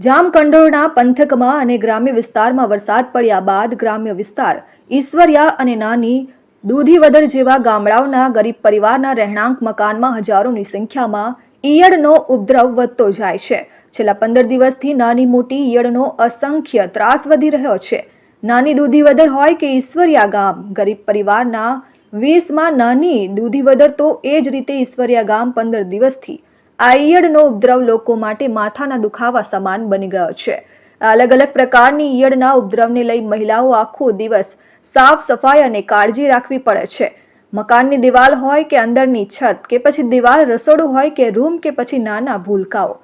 જામકંડોરણા પંથકમાં અને ગ્રામ્ય વિસ્તારમાં વરસાદ પડ્યા બાદ ગ્રામ્ય વિસ્તાર ઈશ્વરિયા અને નાની દૂધીવદર જેવા ગામડાઓના ગરીબ પરિવારના રહેણાંક મકાનમાં હજારોની સંખ્યામાં ઈયળનો ઉપદ્રવ વધતો જાય છે. છેલ્લા પંદર દિવસથી નાની મોટી ઈયળનો અસંખ્ય ત્રાસ વધી રહ્યો છે. નાની દૂધીવદર હોય કે ઈશ્વરિયા ગામ, ગરીબ પરિવારના વીસમાં નાની દૂધીવદર તો એ જ રીતે ઈશ્વરિયા ગામ પંદર દિવસથી ઈયળનો ઉપદ્રવ લોકો માટે માથાના દુખાવા સમાન બની ગયો છે. અલગ અલગ પ્રકારની ઈયળના ઉપદ્રવને લઈ મહિલાઓ આખો દિવસ સાફ સફાઈ અને કાળજી રાખવી પડે છે. મકાનની દિવાલ હોય કે અંદરની છત, કે પછી દિવાલ રસોડું હોય કે રૂમ, કે પછી નાના ભૂલકાઓ.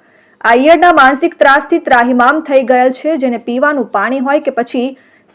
આ માનસિક ત્રાસથી ત્રાહિમામ થઈ ગયેલ છે, જેને પીવાનું પાણી હોય કે પછી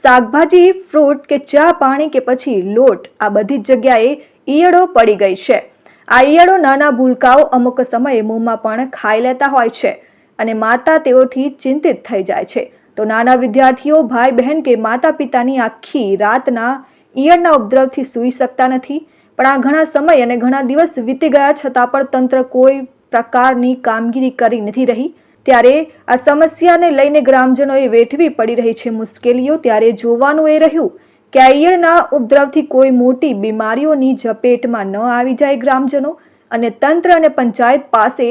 શાકભાજી, ફ્રૂટ, કે ચા પાણી, કે પછી લોટ. આ બધી જ જગ્યાએ ઈયળો પડી ગઈ છે. આ ઈયળો નાના ભૂલકાઓ અમુક સમયે મોંમાં પણ ખાઈ લેતા હોય છે અને માતા તેઓથી ચિંતિત થઈ જાય છે. તો નાના વિદ્યાર્થીઓ ભાઈ બહેન કે માતા પિતાની આખી રાતના ઈયળના ઉપદ્રવથી સૂઈ શકતા નથી. પણ આ ઘણા સમય અને ઘણા દિવસ વીતી ગયા છતાં પણ તંત્ર કોઈ પ્રકારની કામગીરી કરી નથી રહી. ત્યારે આ સમસ્યાને લઈને ગ્રામજનોએ વેઠવી પડી રહી છે મુશ્કેલીઓ. ત્યારે જોવાનું એ રહ્યું કે આ ઈયળના ઉપદ્રવથી કોઈ મોટી બીમારીઓની ઝપેટમાં ન આવી જાય ગ્રામજનો અને તંત્ર અને પંચાયત પાસે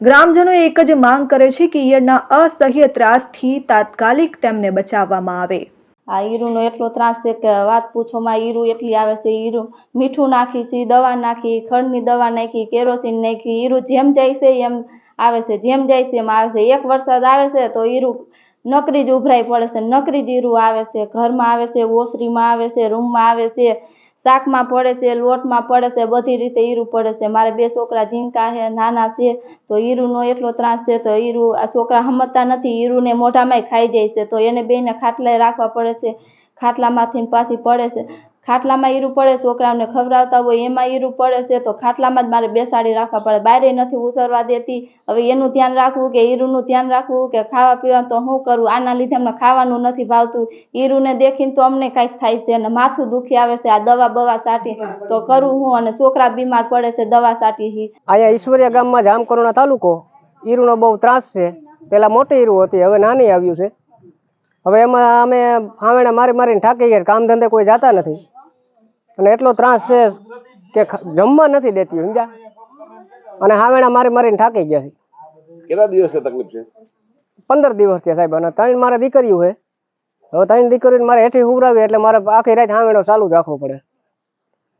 ગ્રામજનો એક જ માંગ કરે છે કે ઈયળના અસહ્ય ત્રાસથી તાત્કાલિક તેમને બચાવવામાં આવે. આ ઈરુનો એટલો ત્રાસ છે કે વાત પૂછોમાં ઈરુ એટલી આવે છે, ઈરુ મીઠું નાખી છે, દવા નાખી ખડની દવા નાખી, કેરોસીન નાખી, ઈરુ જેમ જાય છે એમ આવે છે, જેમ જાય છે એમ આવે છે. એક વરસાદ આવે છે તો ઈરુ નકરી જ ઉભરાઈ પડે છે, નકરી જ આવે છે, ઘરમાં આવે છે, ઓસરીમાં આવે છે, રૂમમાં આવે છે, શાકમાં પડે છે, લોટમાં પડે છે, બધી રીતે ઈરું પડે છે. મારે બે છોકરા ઝીંકા છે, નાના છે, તો ઈરુંનો એટલો ત્રાસ છે, તો ઈરુ આ છોકરા સમજતા નથી ઈરુંને મોઢામાંય ખાઈ જાય છે, તો એને બેને ખાટલાએ રાખવા પડે છે, ખાટલામાંથી પાછી પડે છે. ખાટલામાં ઈરુ પડે, છોકરાઓને ખવડાવતા હોય, એમાં ઈરું પડે છે, તો ખાટલામાં જ મારે બેસાડી રાખવા પડે. બહારે નથી ઉતરવા દેતી. હવે એનું ધ્યાન રાખવું કે ઈરુંનું ધ્યાન રાખવું કે ખાવા પીવાનું, તો શું કરવું આના લીધે અમને ખાવાનું નથી ભાવતું. ઈરુંને દેખીને તો અમને કાંઈક થાય છે અને માથું દુખી આવે છે, આ દવા બવા સાટી, તો કરું હું અને છોકરા બીમાર પડે છે, દવા સાટી અહીંયા ઈશ્વરિયા ગામમાં જામકરોના તાલુકો. ઈરુંનો બહુ ત્રાસ છે. પહેલાં મોટી ઈરુ હતી, હવે નાની આવ્યું છે. હવે એમાં અમે હાવેણા મારી મારીને થાકી ગયા કામ ધંધે કોઈ જાતા નથી. અને એટલો ત્રાસ છે કે જમવા નથી દેતી સમજ્યા? અને હાવેણા મારી મારીને થાકી ગયા છે. કેટલા દિવસની તકલીફ છે? પંદર દિવસ થયા સાહેબ અને ત્રણ મારે દીકરીઓ છે. હવે ત્રણ દીકરીઓને મારે હેઠી ઉભરાવી એટલે મારે આખી રાત હાવેણો ચાલુ જ રાખવો પડે.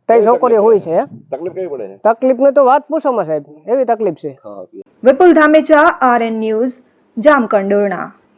ત્રણ છોકરીઓ હોય છે. તકલીફ કેવી પડે છે? તકલીફની તો વાત પૂછોમાં સાહેબ એવી તકલીફ છે. Vipul Dhamecha RN news Jamkandorna.